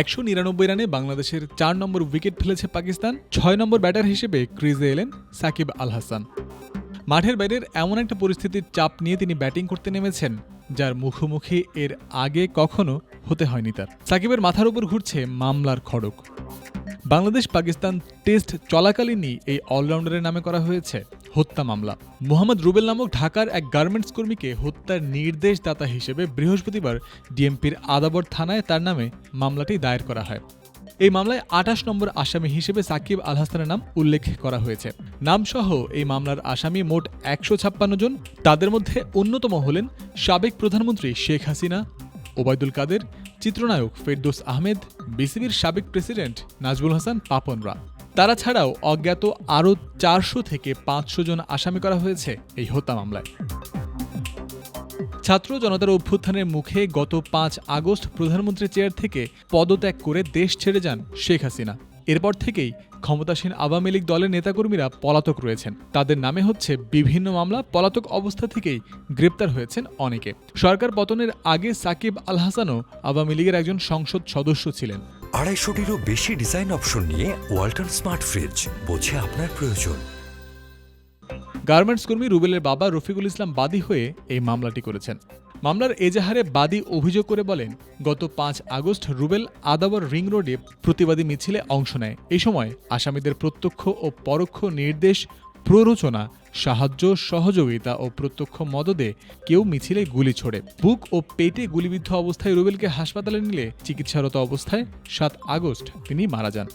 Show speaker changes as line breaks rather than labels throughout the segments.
একশো নিরানব্বই রানে বাংলাদেশের চার নম্বর উইকেট ফেলেছে পাকিস্তান, ছয় নম্বর ব্যাটার হিসেবে ক্রিজে এলেন সাকিব আল হাসান মাঠের বাইরের এমন একটা পরিস্থিতির চাপ নিয়ে তিনি ব্যাটিং করতে নেমেছেন, যার মুখোমুখি এর আগে কখনো হতে হয়নি তার। সাকিবের মাথার উপর ঘুরছে মামলার খড়ক বাংলাদেশ পাকিস্তান টেস্ট চলাকালীনই এই অলরাউন্ডারের নামে করা হয়েছে। হত্যা মামলা। মোহাম্মদ রুবেল নামক ঢাকার এক গার্মেন্টস কর্মীকে হত্যার নির্দেশদাতা হিসেবে বৃহস্পতিবার ডিএমপির আদাবর থানায় তার নামে মামলাটি দায়ের করা হয়। এই মামলায় আঠাশ নম্বর আসামি হিসেবে সাকিব আল হাসানের নাম উল্লেখ করা হয়েছে। নামসহ এই মামলার আসামি মোট একশো ছাপ্পান্ন জন। তাদের মধ্যে অন্যতম হলেন সাবেক প্রধানমন্ত্রী শেখ হাসিনা, ওবায়দুল কাদের, চিত্রনায়ক ফেরদৌস আহমেদ, বিসিবির সাবেক প্রেসিডেন্ট নাজমুল হাসান, পাপনরা। তারা ছাড়াও অজ্ঞাত আরও চারশো থেকে পাঁচশো জন আসামি করা হয়েছে এই হত্যা মামলায়। ছাত্র জনতার অভ্যুত্থানের মুখে গত পাঁচ আগস্ট প্রধানমন্ত্রীর চেয়ার থেকে পদত্যাগ করে দেশ ছেড়ে যান শেখ হাসিনা। এরপর থেকেই ক্ষমতাসীন আওয়ামী লীগ দলের নেতাকর্মীরা পলাতক রয়েছেন। তাদের নামে হচ্ছে বিভিন্ন মামলা, পলাতক অবস্থা থেকেই গ্রেপ্তার হয়েছেন অনেকে। সরকার পতনের আগে সাকিব আল হাসানও আওয়ামী লীগের একজন সংসদ সদস্য ছিলেন।
আড়াইশোটিরও বেশি ডিজাইন অপশন নিয়ে ওয়াল্টন স্মার্ট ফ্রিজ বোঝে আপনার প্রয়োজন।
গার্মেন্টস কর্মী রুবেলের বাবা রফিকুল ইসলাম বাদী হয়ে এই মামলাটি করেছেন। মামলার এজাহারে বাদী অভিযোগ করে বলেন, গত পাঁচ আগস্ট রুবেল আদাবর রিং রোডে প্রতিবাদী মিছিলে অংশ নেয়। এই সময় আসামিদের প্রত্যক্ষ ও পরোক্ষ নির্দেশ, প্ররোচনা সাহায্য, সহযোগিতা ও প্রত্যক্ষ মদদে কেউ মিছিলে গুলি ছোড়ে। বুক ও পেটে গুলিবিদ্ধ অবস্থায় রুবেলকে হাসপাতালে নিলে চিকিৎসারত অবস্থায় সাত আগস্ট তিনি মারা যান।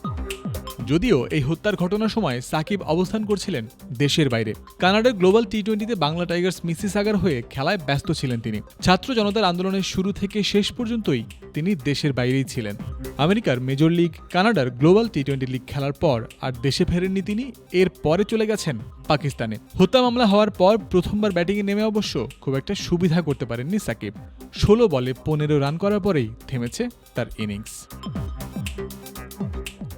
যদিও এই হত্যার ঘটনার সময় সাকিব অবস্থান করছিলেন দেশের বাইরে। কানাডার গ্লোবাল টি টোয়েন্টিতে বাংলা টাইগার্স মিসিসাগার হয়ে খেলায় ব্যস্ত ছিলেন তিনি। ছাত্র জনতার আন্দোলনের শুরু থেকে শেষ পর্যন্তই তিনি দেশের বাইরেই ছিলেন। আমেরিকার মেজর লিগ কানাডার গ্লোবাল টি টোয়েন্টি লিগ খেলার পর আর দেশে ফেরেননি তিনি, এর পরে চলে গেছেন পাকিস্তানে। হত্যা মামলা হওয়ার পর প্রথমবার ব্যাটিংয়ে নেমে অবশ্য খুব একটা সুবিধা করতে পারেননি সাকিব। ষোলো বলে পনেরো রান করার পরেই থেমেছে তার ইনিংস।